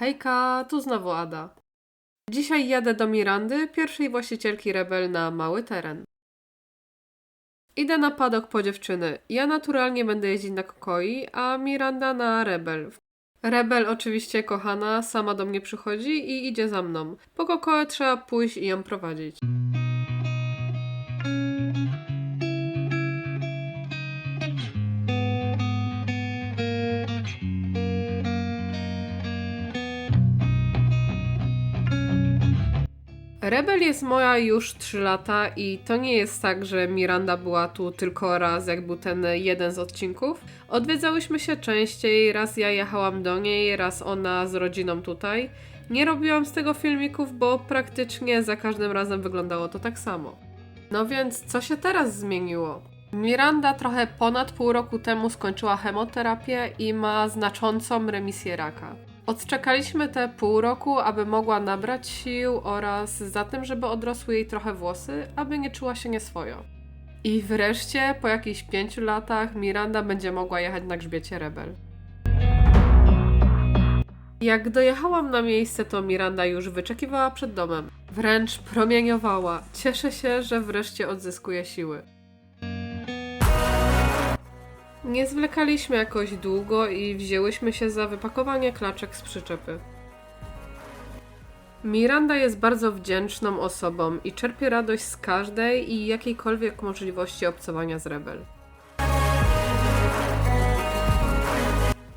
Hejka, tu znowu Ada. Dzisiaj jadę do Mirandy, pierwszej właścicielki Rebel na mały teren. Idę na padok po dziewczyny. Ja naturalnie będę jeździć na Kokoi, a Miranda na Rebel. Rebel oczywiście kochana, sama do mnie przychodzi i idzie za mną. Po Kokoe trzeba pójść i ją prowadzić. Rebel jest moja już 3 lata i to nie jest tak, że Miranda była tu tylko raz, jak był ten jeden z odcinków. Odwiedzałyśmy się częściej, raz ja jechałam do niej, raz ona z rodziną tutaj. Nie robiłam z tego filmików, bo praktycznie za każdym razem wyglądało to tak samo. No więc co się teraz zmieniło? Miranda trochę ponad pół roku temu skończyła chemoterapię i ma znaczącą remisję raka. Odczekaliśmy te pół roku, aby mogła nabrać sił oraz za tym, żeby odrosły jej trochę włosy, aby nie czuła się nieswojo. I wreszcie, po jakichś pięciu latach, Miranda będzie mogła jechać na grzbiecie Rebel. Jak dojechałam na miejsce, to Miranda już wyczekiwała przed domem. Wręcz promieniowała. Cieszę się, że wreszcie odzyskuje siły. Nie zwlekaliśmy jakoś długo i wzięłyśmy się za wypakowanie klaczek z przyczepy. Miranda jest bardzo wdzięczną osobą i czerpie radość z każdej i jakiejkolwiek możliwości obcowania z Rebel.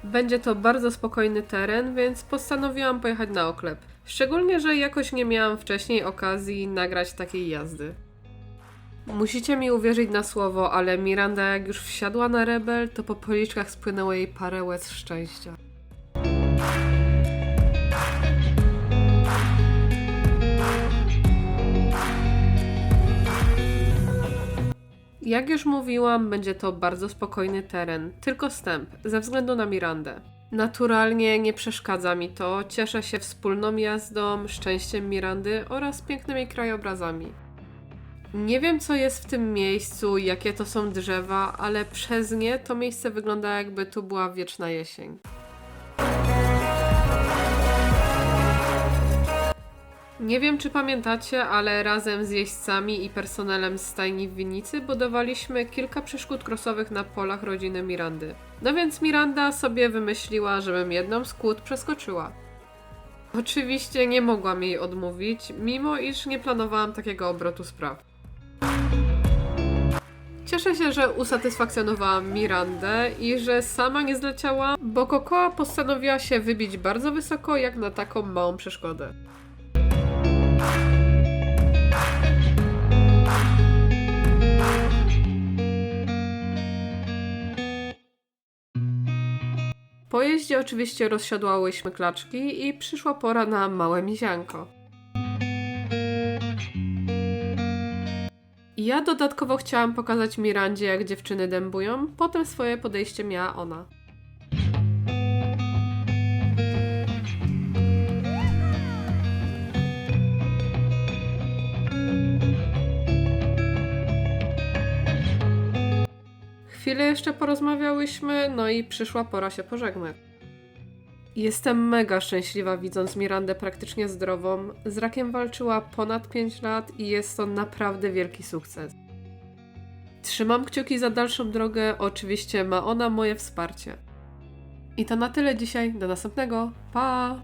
Będzie to bardzo spokojny teren, więc postanowiłam pojechać na oklep. Szczególnie, że jakoś nie miałam wcześniej okazji nagrać takiej jazdy. Musicie mi uwierzyć na słowo, ale Miranda jak już wsiadła na Rebel, to po policzkach spłynęło jej parę łez szczęścia. Jak już mówiłam, będzie to bardzo spokojny teren, tylko stęp, ze względu na Mirandę. Naturalnie nie przeszkadza mi to, cieszę się wspólną jazdą, szczęściem Mirandy oraz pięknymi krajobrazami. Nie wiem, co jest w tym miejscu, jakie to są drzewa, ale przez nie to miejsce wygląda, jakby tu była wieczna jesień. Nie wiem, czy pamiętacie, ale razem z jeźdźcami i personelem z stajni w Winicy budowaliśmy kilka przeszkód krosowych na polach rodziny Mirandy. No więc Miranda sobie wymyśliła, żebym jedną z kłód przeskoczyła. Oczywiście nie mogłam jej odmówić, mimo iż nie planowałam takiego obrotu spraw. Cieszę się, że usatysfakcjonowałam Mirandę i że sama nie zleciała, bo Kokoa postanowiła się wybić bardzo wysoko, jak na taką małą przeszkodę. Po jeździe oczywiście rozsiadłałyśmy klaczki i przyszła pora na małe mizianko. Ja dodatkowo chciałam pokazać Mirandzie, jak dziewczyny dębują, potem swoje podejście miała ona. Chwilę jeszcze porozmawiałyśmy, no i przyszła pora się pożegnać. Jestem mega szczęśliwa widząc Mirandę praktycznie zdrową. Z rakiem walczyła ponad 5 lat i jest to naprawdę wielki sukces. Trzymam kciuki za dalszą drogę, oczywiście ma ona moje wsparcie. I to na tyle dzisiaj, do następnego. Pa!